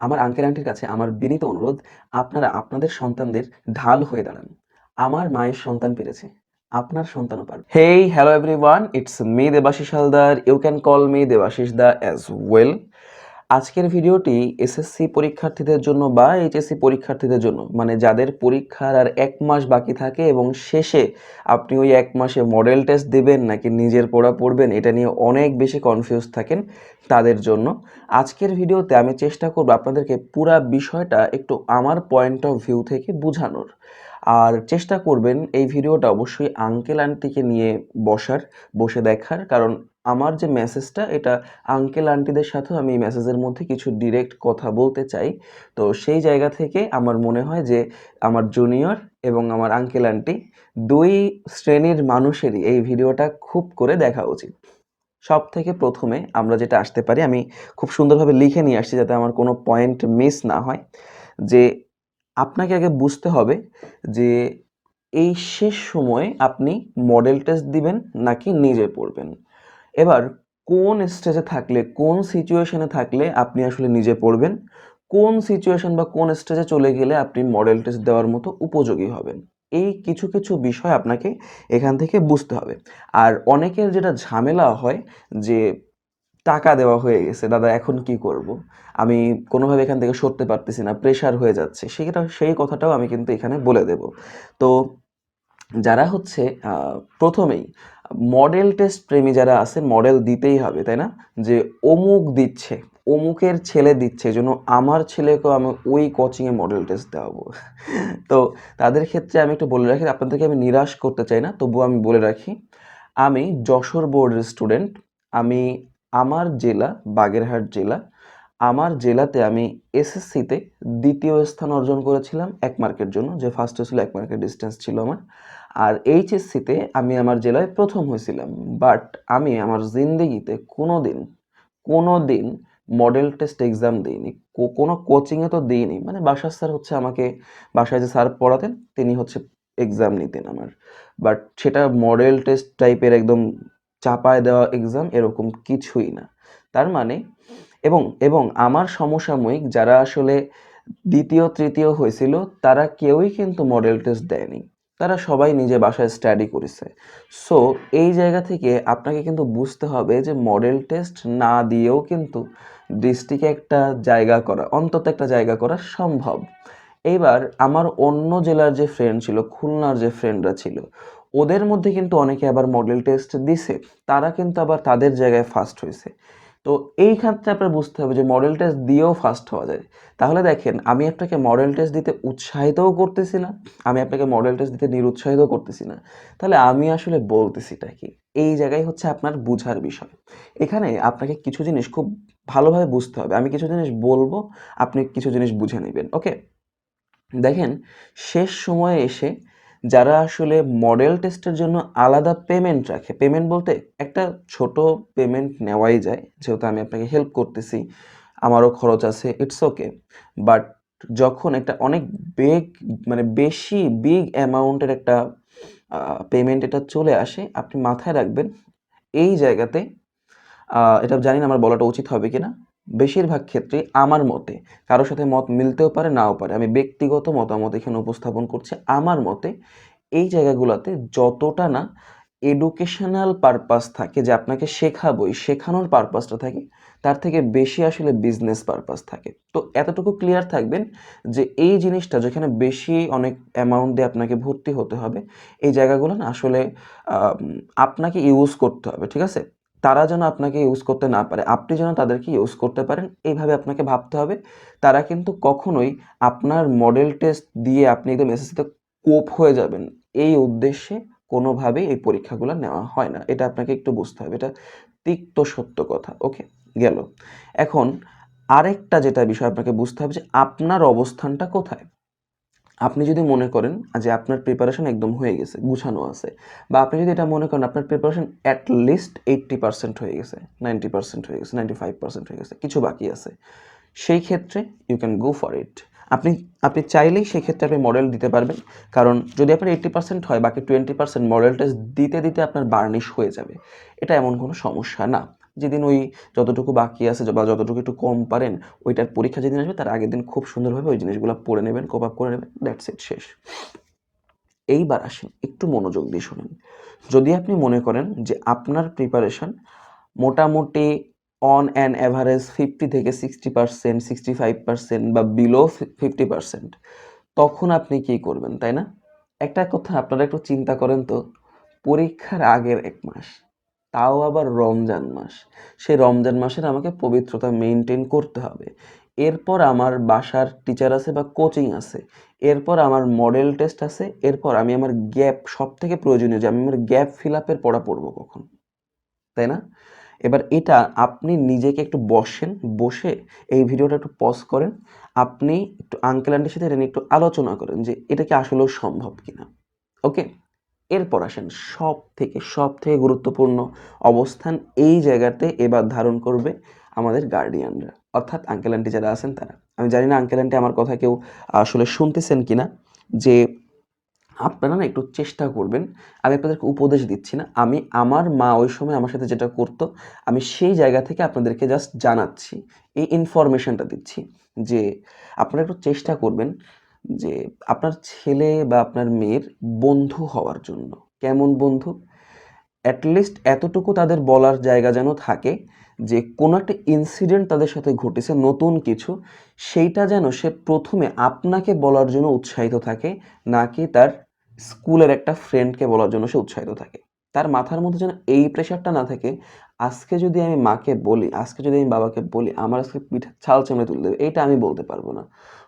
আমার আঙ্কেল আন্টির কাছে আমার বিনীত অনুরোধ, আপনারা আপনাদের সন্তানদের ঢাল হয়ে দাঁড়ান। আমার মায়ের সন্তান পেরেছে, আপনার সন্তানও পারবে। Hey hello everyone it's me Debashis Haldar you can call me Debashis da as well আজকের ভিডিওটি এসএসসি পরীক্ষার্থীদের জন্য বা এইচএসসি পরীক্ষার্থীদের জন্য মানে যাদের পরীক্ষার আর এক মাস বাকি থাকে এবং শেষে আপনি ওই এক মাসে মডেল টেস্ট দেবেন নাকি নিজের পড়া পড়বেন, এটা নিয়ে অনেক বেশি কনফিউজ থাকেন তাদের জন্য। আজকের ভিডিওতে আমি চেষ্টা করব আপনাদেরকে পুরা বিষয়টা একটু আমার পয়েন্ট অফ ভিউ থেকে বোঝানোর। আর চেষ্টা করবেন এই ভিডিওটা অবশ্যই আঙ্কেল আন্টিকে নিয়ে বসার, বসে দেখার, কারণ আমার যে মেসেজটা এটা আঙ্কেল আন্টিদের সাথেও আমি এই মেসেজের মধ্যে কিছু ডিরেক্ট কথা বলতে চাই। তো সেই জায়গা থেকে আমার মনে হয় যে, আমার জুনিয়র এবং আমার আঙ্কেল আন্টি দুই শ্রেণির মানুষেরই এই ভিডিওটা খুব করে দেখা উচিত। সব থেকে প্রথমে আমরা যেটা আসতে পারি, আমি খুব সুন্দরভাবে লিখে নিয়ে আসছি যাতে আমার কোনো পয়েন্ট মিস না হয়, যে আপনাকে আগে বুঝতে হবে যে, এই শেষ সময়ে আপনি মডেল টেস্ট দিবেন নাকি নিজে পড়বেন। এবার কোন স্টেজে থাকলে, কোন সিচুয়েশনে থাকলে আপনি আসলে নিজে পড়বেন? কোন সিচুয়েশন বা কোন স্টেজে চলে গেলে আপনি মডেল টেস্ট দেওয়ার মতো উপযোগী হবেন? এই কিছু কিছু বিষয় আপনাকে এখান থেকে বুঝতে হবে। আর অনেকের যেটা ঝামেলা হয় যে টাকা দেওয়া হয়ে গেছে, দাদা, এখন কি করব? আমি কোনোভাবে এখান থেকে সরতে পারতেছি না প্রেশার হয়ে যাচ্ছে। সেটা, সেই কথাটাও আমি কিন্তু এখানে বলে দেব। তো যারা হচ্ছে প্রথমেই মডেল টেস্ট প্রেমী যারা আছেন মডেল দিতেই হবে, তাই না? যে অমুক দিচ্ছে, অমুকের ছেলে দিচ্ছে জন্য আমার ছেলেকেও আমি ওই কোচিংয়ে মডেল টেস্ট দেওয়াবো। তো তাদের ক্ষেত্রে আমি একটু বলে রাখি, আপনাদেরকে আমি নিরাশ করতে চাই না, তবুও আমি বলে রাখি, আমি যশোর বোর্ডের স্টুডেন্ট আমি আমার জেলা, বাগেরহাট জেলা, আমার জেলাতে আমি এসএসসিতে দ্বিতীয় স্থান অর্জন করেছিলাম এক মার্কের জন্য, যে ফার্স্ট হয়েছিল এক মার্কের ডিস্টেন্স ছিল আমার। এইচএসসিতে আমি আমার জেলায় প্রথম হয়েছিলাম। বাট আমি আমার জিন্দেগিতে কোনো দিন কোনো দিন মডেল টেস্ট এক্সাম দিইনি কোনো কোচিংয়ে তো দিইনি। মানে বাসার স্যার হচ্ছে আমাকে, বাসায় যে স্যার পড়াতেন, তিনি হচ্ছে এক্সাম নিতেন আমার। বাট সেটা মডেল টেস্ট টাইপের একদম চাপায় দেওয়া এক্সাম এরকম কিছুই না। তার মানে এবং এবং আমার সমসাময়িক যারা আসলে দ্বিতীয়, তৃতীয় হয়েছিল, তারা কেউই কিন্তু মডেল টেস্ট দেয়নি। তারা সবাই নিজে বাসায় স্টাডি করেছে। সো এই জায়গা থেকে আপনাকে কিন্তু বুঝতে হবে যে মডেল টেস্ট না দিয়েও কিন্তু ডিস্ট্রিক্টে একটা জায়গা করা, অন্তত একটা জায়গা করা সম্ভব। এইবার আমার অন্য জেলার যে ফ্রেন্ড ছিল, খুলনার যে ফ্রেন্ডরা ছিল, ওদের মধ্যে কিন্তু অনেকে আবার মডেল টেস্ট দিছে, তারা কিন্তু আবার তাদের জায়গায় ফার্স্ট হয়েছে। তো এই ক্ষেত্রে আপনার বুঝতে হবে যে মডেল টেস্ট দিয়েও ফার্স্ট হওয়া যায়। তাহলে দেখেন, আমি আপনাকে মডেল টেস্ট দিতে উৎসাহিতও করতেছি না, আমি আপনাকে মডেল টেস্ট দিতে নিরুৎসাহিতও করতেছি না। তাহলে আমি আসলে বলতেছিটা কি? এই জায়গায় হচ্ছে আপনার বুঝার বিষয়। এখানে আপনাকে কিছু জিনিস খুব ভালোভাবে বুঝতে হবে। আমি কিছু জিনিস বলব, আপনি কিছু জিনিস বুঝে নেবেন ওকে দেখেন, শেষ সময়ে এসে যারা আসলে মডেল টেস্টের জন্য আলাদা পেমেন্ট রাখে পেমেন্ট বলতে একটা ছোট পেমেন্ট নেওয়াই যায়, যেহেতু আমি আপনাকে হেল্প করতেছি, আমারও খরচ আছে ইটস ওকে বাট যখন একটা অনেক বেগ মানে বেশি বিগ অ্যামাউন্টের একটা পেমেন্ট এটা চলে আসে, আপনি মাথায় রাখবেন, এই জায়গাতে এটা জানি না আমার বলাটা উচিত হবে কিনা বেশিরভাগ ক্ষেত্রে আমার মতে কারোর সাথে মত মিলতেও পারে, নাও পারে। আমি ব্যক্তিগত মতামত এখানে উপস্থাপন করছি। আমার মতে এই জায়গাগুলোতে যতটা না এডুকেশনাল পারপাস থাকে, যে আপনাকে শেখাবোই, শেখানোর পারপাসটা থাকে, তার থেকে বেশি আসলে বিজনেস পারপাস থাকে। তো এতটুকু ক্লিয়ার থাকবেন যে এই জিনিসটা যেখানে বেশি অনেক অ্যামাউন্ট দিয়ে আপনাকে ভর্তি হতে হবে, এই জায়গাগুলো না আসলে আপনাকে ইউজ করতে হবে, ঠিক আছে? তারা যেন আপনাকে ইউজ করতে না পারে। আপনি যেন তাদেরকে ইউজ করতে পারেন, এইভাবে আপনাকে ভাবতে হবে। তারা কিন্তু কখনোই আপনার মডেল টেস্ট দিয়ে আপনি একদম এসএসসিতে কোপ হয়ে যাবেন। এই উদ্দেশ্যে কোনোভাবেই এই পরীক্ষাগুলো নেওয়া হয় না। এটা আপনাকে একটু বুঝতে হবে। এটা তিক্ত সত্য কথা। ওকে গেল। এখন আরেকটা যেটা বিষয় আপনাকে বুঝতে হবে যে আপনার অবস্থানটা কোথায়? আপনি যদি মনে করেন যে আপনার প্রিপারেশন একদম হয়ে গেছে, গুছানো আছে, বা আপনি যদি এটা মনে করেন আপনার preparation at least eighty percent হয়ে গেছে নাইনটি পার্সেন্ট হয়ে গেছে নাইনটি ফাইভ পার্সেন্ট হয়ে গেছে, কিছু বাকি আছে, সেই ক্ষেত্রে you can go for it আপনি আপনি চাইলেই সেই ক্ষেত্রে আপনি মডেল দিতে পারবেন, কারণ যদি আপনার এইট্টি পার্সেন্ট হয়, বাকি টোয়েন্টি পার্সেন্ট মডেল টেস্ট দিতে দিতে আপনার বার্নিশ হয়ে যাবে, এটা এমন কোনো সমস্যা না। যেদিন ওই যতটুকু বাকি আছে বা যতটুকু একটু কম পারেন, ওইটার পরীক্ষা যেদিন আসবে তার আগের দিন খুব সুন্দরভাবে ওই জিনিসগুলো পড়ে নেবেন কোপ আপ করে নেবেন দ্যাটস ইট শেষ। এইবার আসেন, একটু মনোযোগ দিয়ে শুনুন। যদি আপনি মনে করেন যে আপনার প্রিপারেশন মোটামুটি অন অ্যান অ্যাভারেজ ফিফটি থেকে sixty percent sixty five percent বা বিলো ফিফটি পার্সেন্ট তখন আপনি কি করবেন, তাই না? একটা কথা আপনারা একটু চিন্তা করেন তো, পরীক্ষার আগের এক মাস তাও আবার রমজান মাস। সেই রমজান মাসের আমাকে পবিত্রতা মেনটেন করতে হবে। এরপর আমার বাসার টিচার আছে বা কোচিং আছে। এরপর আমার মডেল টেস্ট আছে। এরপর আমি আমার গ্যাপ সব থেকে প্রয়োজনীয় যে আমি আমার গ্যাপ ফিল আপের পড়া পড়ব কখন। তাই না? এবার এটা আপনি নিজেকে একটু বসেন, বসে এই ভিডিওটা একটু পজ করেন। আপনি একটু আঙ্কেল আন্টির সাথে এটা নিয়ে একটু আলোচনা করেন যে এটা কি আসলেও সম্ভব কিনা। ওকে এরপর আসেন সব থেকে সব থেকে গুরুত্বপূর্ণ অবস্থান এই জায়গাতে এবার ধারণ করবে আমাদের গার্ডিয়ানরা। অর্থাৎ আঙ্কেল আন্টি যারা আছেন তারা। আমি জানি না আঙ্কেল আন্টি আমার কথা কেউ আসলে শুনতেছেন কি না যে আপনারা না একটু চেষ্টা করবেন। আমি আপনাদেরকে উপদেশ দিচ্ছি না। আমি আমার মা ওই সময় আমার সাথে যেটা করতো, আমি সেই জায়গা থেকে আপনাদেরকে জাস্ট জানাচ্ছি। এই ইনফরমেশনটা দিচ্ছি যে আপনারা একটু চেষ্টা করবেন যে আপনার ছেলে বা আপনার মেয়ের বন্ধু হওয়ার জন্য। কেমন বন্ধু? অ্যাটলিস্ট এতটুকু তাদের বলার জায়গা যেন থাকে যে, কোনো একটা ইনসিডেন্ট তাদের সাথে ঘটেছে, নতুন কিছু, সেইটা যেন সে প্রথমে আপনাকে বলার জন্য উৎসাহিত থাকে নাকি তার স্কুলের একটা ফ্রেন্ডকে বলার জন্য সে উৎসাহিত থাকে। তার মাথার মধ্যে যেন এই প্রেশারটা না থাকে আজকে যদি আমি মাকে বলি, আজকে যদি আমি বাবাকে বলি, আমার আজকে পিঠা ছাল চেমড়ে তুলে দেবে এইটা আমি বলতে পারব না।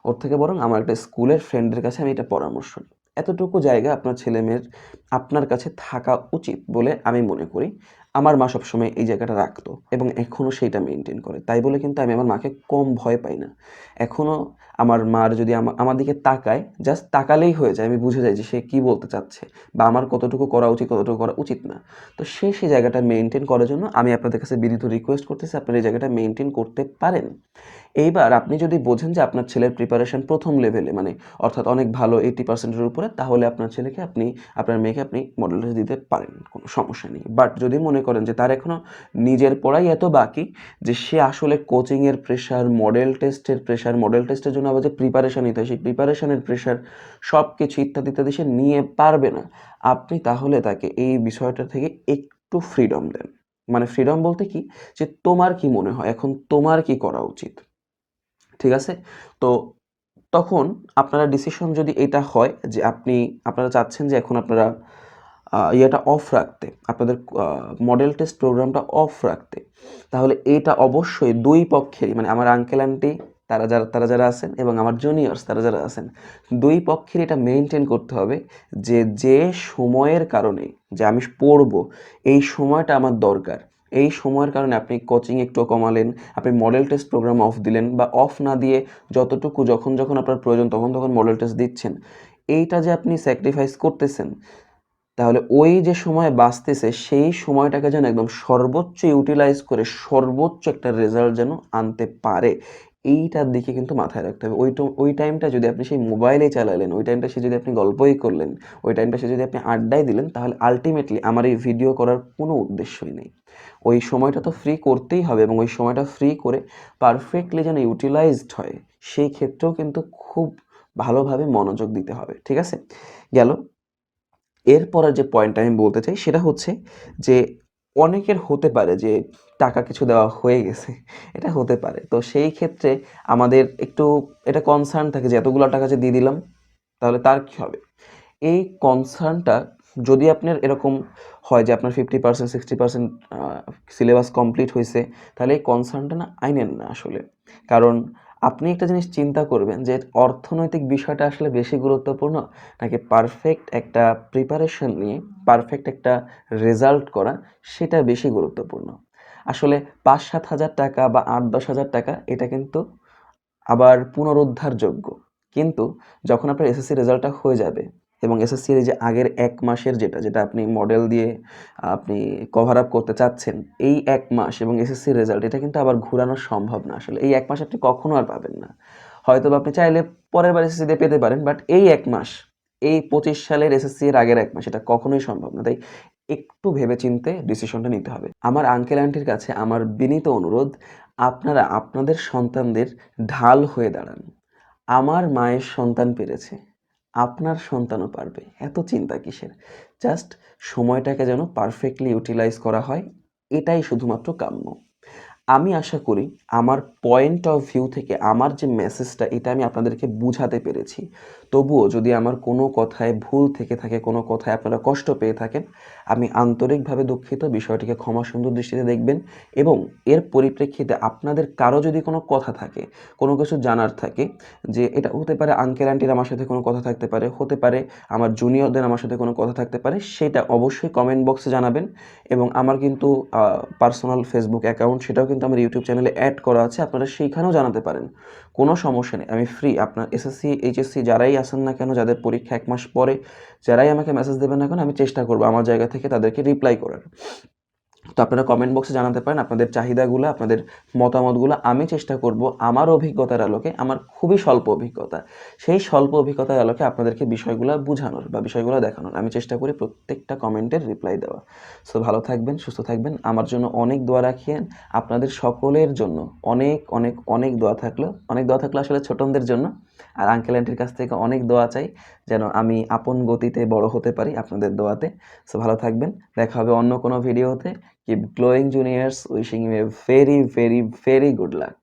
ওর থেকে বরং আমার একটা স্কুলের ফ্রেন্ডের কাছে আমি এটা পরামর্শ নিই। এতটুকু জায়গা আপনার ছেলে মেয়ের আপনার কাছে থাকা উচিত বলে আমি মনে করি। আমার মা সবসময় এই জায়গাটা রাখতো এবং এখনও সেইটা মেনটেন করে। তাই বলে কিন্তু আমি আমার মাকে কম ভয় পাই না। এখনও আমার মার যদি আমা- আমার দিকে তাকায় জাস্ট তাকালেই হয়ে যায়। আমি বুঝে যাই যে সে কি বলতে চাচ্ছে বা আমার কতটুকু করা উচিত, কতটুকু করা উচিত না। তো সে সেই জায়গাটা মেনটেন করার জন্য আমি আপনাদের কাছে বিনীত রিকোয়েস্ট করতেছি, আপনারা এই জায়গাটা মেনটেন করতে পারেন। এইবার আপনি যদি বোঝেন যে আপনার ছেলের প্রিপারেশন প্রথম লেভেলে মানে অর্থাৎ অনেক ভালো এইটি পার্সেন্টের উপরে, তাহলে আপনার ছেলেকে আপনি, আপনার মেয়েকে আপনি মডেল টেস্ট দিতে পারেন, কোনো সমস্যা নেই। বাট যদি মনে করেন যে তার এখনও নিজের পড়াই এত বাকি যে সে আসলে কোচিংয়ের প্রেশার মডেল টেস্টের প্রেশার মডেল টেস্টের জন্য আবার যে প্রিপারেশন নিতে হয়, সেই প্রিপারেশনের প্রেশার সব কিছু ইত্যাদি ইত্যাদি সে নিয়ে পারবে না। আপনি তাহলে তাকে এই বিষয়টা থেকে একটু ফ্রিডম দেন। মানে ফ্রিডম বলতে কি? যে তোমার কি মনে হয়? এখন তোমার কি করা উচিত? ঠিক আছে? তো তখন আপনারা ডিসিশন যদি এটা হয় যে আপনি, আপনারা চাচ্ছেন যে এখন আপনারা ইয়েটা অফ রাখতে, আপনাদের মডেল টেস্ট প্রোগ্রামটা অফ রাখতে, তাহলে এটা অবশ্যই দুই পক্ষেরই মানে আমার আঙ্কেল আন্টি তারা যারা তারা যারা আছেন এবং আমার জুনিয়র্স তারা যারা আছেন, দুই পক্ষের এটা মেনটেন করতে হবে যে যে সময়ের কারণে যে আমি পড়ব, এই সময়টা আমার দরকার। এই সময়ের কারণে আপনি কোচিং একটু কমালেন, আপনি মডেল টেস্ট প্রোগ্রাম অফ দিলেন বা অফ না দিয়ে যতটুকু যখন যখন আপনার প্রয়োজন তখন তখন মডেল টেস্ট দিচ্ছেন। এইটা যে আপনি স্যাক্রিফাইস করতেছেন, তাহলে ওই যে সময় বাঁচতেছে, সেই সময়টাকে যেন একদম সর্বোচ্চ ইউটিলাইজ করে সর্বোচ্চ একটা রেজাল্ট যেন আনতে পারে। এইটার দিকে কিন্তু মাথায় রাখতে হবে। ওই ওই টাইমটা যদি আপনি সেই মোবাইলে চালালেন, ওই টাইমটা সে যদি আপনি গল্পই করলেন, ওই টাইমটা সে যদি আপনি আড্ডায় দিলেন, তাহলে আলটিমেটলি আমার এই ভিডিও করার কোনো উদ্দেশ্যই নেই। ওই সময়টা তো ফ্রি করতেই হবে এবং ওই সময়টা ফ্রি করে পারফেক্টলি যেন ইউটিলাইজড হয়, সেই ক্ষেত্রেও কিন্তু খুব ভালোভাবে মনোযোগ দিতে হবে, ঠিক আছে? গেল। এরপরের যে পয়েন্টটা আমি বলতে চাই, সেটা হচ্ছে যে অনেকের হতে পারে যে টাকা কিছু দেওয়া হয়ে গেছে, এটা হতে পারে। তো সেই ক্ষেত্রে আমাদের একটু এটা কনসার্ন থাকে যে এতগুলো টাকা যে দিয়ে দিলাম, তাহলে তার কি হবে? এই কনসার্নটা যদি আপনার এরকম হয় যে আপনার fifty percent sixty percent syllabus complete হয়েছে, তাহলে এই কনসার্নটা না আইনেন না আসলে। কারণ আপনি একটা জিনিস চিন্তা করবেন যে অর্থনৈতিক বিষয়টা আসলে বেশি গুরুত্বপূর্ণ নাকি পারফেক্ট একটা প্রিপারেশন নিয়ে পারফেক্ট একটা রেজাল্ট করা সেটা বেশি গুরুত্বপূর্ণ? আসলে পাঁচ সাত হাজার টাকা বা আট দশ হাজার টাকা এটা কিন্তু আবার পুনরুদ্ধারযোগ্য। কিন্তু যখন আপনার এসএসসি রেজাল্টটা হয়ে যাবে এবং এসএসসি এসএসসির যে আগের এক মাসের যেটা যেটা আপনি মডেল দিয়ে আপনি কভার আপ করতে চাচ্ছেন, এই এক মাস এবং এসএসসির রেজাল্ট এটা কিন্তু আবার ঘোরানো সম্ভব না। আসলে এই এক মাস আপনি কখনো আর পাবেন না। হয়তো আপনি চাইলে পরের বার এসএসসি দিয়ে পেতে পারেন বাট এই এক মাস, এই পঁচিশ সালের এসএসসি এর আগের এক মাস, এটা কখনোই সম্ভব না। তাই একটু ভেবে ভেবেচিন্তে ডিসিশনটা নিতে হবে। আমার আঙ্কেল আন্টির কাছে আমার বিনীত অনুরোধ, আপনারা আপনাদের সন্তানদের ঢাল হয়ে দাঁড়ান। আমার মায়ের সন্তান পেরেছে। আপনার সন্তানও পারবে। এত চিন্তা কিসের? জাস্ট সময়টাকে যেন পারফেক্টলি ইউটিলাইজ করা হয়, এটাই শুধুমাত্র কাম্য। আমি আশা করি আমার পয়েন্ট অফ ভিউ থেকে আমার যে মেসেজটা এটা আমি আপনাদেরকে বুঝাতে পেরেছি। তবুও যদি আমার কোনো কথায় ভুল থেকে থাকে, কোনো কথায় আপনারা কষ্ট পেয়ে থাকেন, আমি আন্তরিকভাবে দুঃখিত। বিষয়টিকে ক্ষমা সুন্দর দৃষ্টিতে দেখবেন এবং এর পরিপ্রেক্ষিতে আপনাদের কারও যদি কোনো কথা থাকে, কোনো কিছু জানার থাকে, যে এটা হতে পারে আঙ্কেল আন্টির আমার সাথে কোনো কথা থাকতে পারে, হতে পারে আমার জুনিয়রদের আমার সাথে কোনো কথা থাকতে পারে, সেটা অবশ্যই কমেন্ট বক্সে জানাবেন এবং আমার কিন্তু পার্সোনাল ফেসবুক অ্যাকাউন্ট সেটাও কিন্তু আমার ইউটিউব চ্যানেলে অ্যাড করা আছে, আপনারা সেইখানেও জানাতে পারেন। কোনো সমস্যা নেই, আমি ফ্রি আপনার এসএসসি এইচএসসি যারাই আসেন না কেন, যাদের পরীক্ষা এক মাস পরে, যারাই আমাকে মেসেজ দেবেন না কেন, আমি চেষ্টা করব আমার জায়গা থেকে তাদেরকে রিপ্লাই করার। তো আপনারা কমেন্ট বক্সে জানাতে পারেন আপনাদের চাহিদাগুলো, আপনাদের মতামতগুলো। আমি চেষ্টা করব আমার অভিজ্ঞতার আলোকে, আমার খুবই স্বল্প অভিজ্ঞতা, সেই স্বল্প অভিজ্ঞতার আলোকে আপনাদেরকে বিষয়গুলো বোঝানোর বা বিষয়গুলো দেখানোর। আমি চেষ্টা করি প্রত্যেকটা কমেন্টের রিপ্লাই দেওয়া। সো ভালো থাকবেন, সুস্থ থাকবেন। আমার জন্য অনেক দোয়া রাখিয়েন। আপনাদের সকলের জন্য অনেক অনেক অনেক দোয়া থাকল। অনেক দোয়া থাকল আসলে ছোটনদের জন্য। আর আঙ্কেল আন্টির কাছ থেকে অনেক দোয়া চাই যেন আমি আপন গতিতে বড় হতে পারি আপনাদের দোয়াতে। সো ভালো থাকবেন। দেখা হবে অন্য কোনো ভিডিওতে keep glowing juniors wishing you a very very very good luck